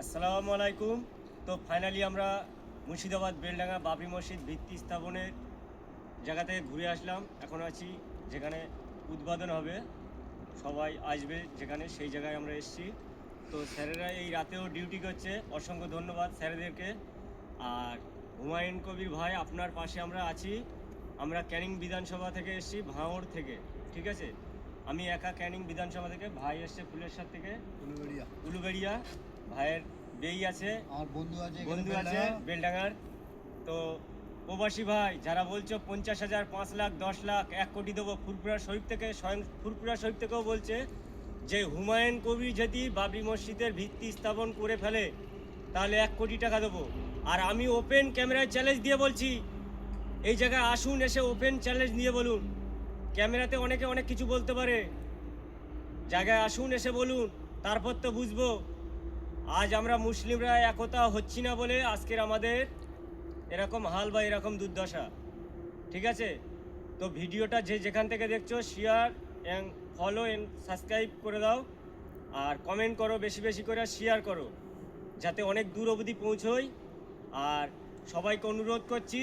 আসসালামু আলাইকুম। তো ফাইনালি আমরা মুর্শিদাবাদ বেলডাঙ্গা বাবরি মসজিদ ভিত্তি স্থাপনের জায়গা থেকে ঘুরে আসলাম। এখন আছি যেখানে উদ্বোধন হবে। সবাই আসবে যেখানে সেই জায়গায় আমরা এসেছি। তো স্যারেরা এই রাতেও ডিউটি করছে। অসংখ্য ধন্যবাদ স্যারেদেরকে। আর হুমায়ুন কবির ভাই আপনার পাশে আমরা আছি। আমরা ক্যানিং বিধানসভা থেকে এসেছি ভাঙড় থেকে। ঠিক আছে? আমি একা ক্যানিং বিধানসভা থেকে ভাই এসছে ফুলেরসার থেকে। উলুবেড়িয়া। উলুবেড়িয়া। ভাইয়ের বেই আছে আমার বন্ধু আছে বন্ধু আছে বেলডাঙ্গার। তো প্রবাসী ভাই যারা বলছো পঞ্চাশ হাজার পাঁচ লাখ দশ লাখ এক কোটি দেবো ফুরপুরা শরীফ থেকে স্বয়ং ফুরপুরা শরীফ থেকেও বলছে যে হুমায়ুন কবির যদি বাবরি মসজিদের ভিত্তি স্থাপন করে ফেলে তাহলে এক কোটি টাকা দেবো। আর আমি ওপেন ক্যামেরায় চ্যালেঞ্জ দিয়ে বলছি এই জায়গায় আসুন এসে ওপেন চ্যালেঞ্জ নিয়ে বলুন। ক্যামেরাতে অনেকে অনেক কিছু বলতে পারে। জায়গায় আসুন এসে বলুন তারপর তো বুঝব। আজ আমরা মুসলিমরা একতা হচ্ছি না বলে আজকের আমাদের এরকম হাল বা এরকম দুর্দশা। ঠিক আছে? তো ভিডিওটা যে যেখান থেকে দেখছ share and follow and subscribe করে দাও। আর কমেন্ট করো, বেশি বেশি করে শেয়ার করো, যাতে অনেক দূর অবধি পৌঁছোই। আর সবাইকে অনুরোধ করছি,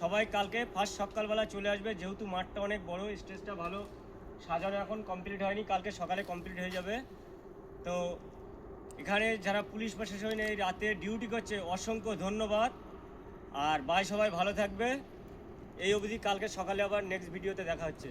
সবাই কালকে ফার্স্ট সকালবেলা চলে আসবে। যেহেতু মাঠটা অনেক বড় স্টেজটা ভালো। সাজানো এখন কমপ্লিট হয়নি, কালকে সকালে কমপ্লিট হয়ে যাবে। তো এখানে যারা পুলিশ প্রশাসন এই রাতে ডিউটি করছে, অসংখ্য ধন্যবাদ। আর বাই সবাই ভালো থাকবে। এই অবধি কালকে সকালে আবার নেক্সট ভিডিওতে দেখা হচ্ছে।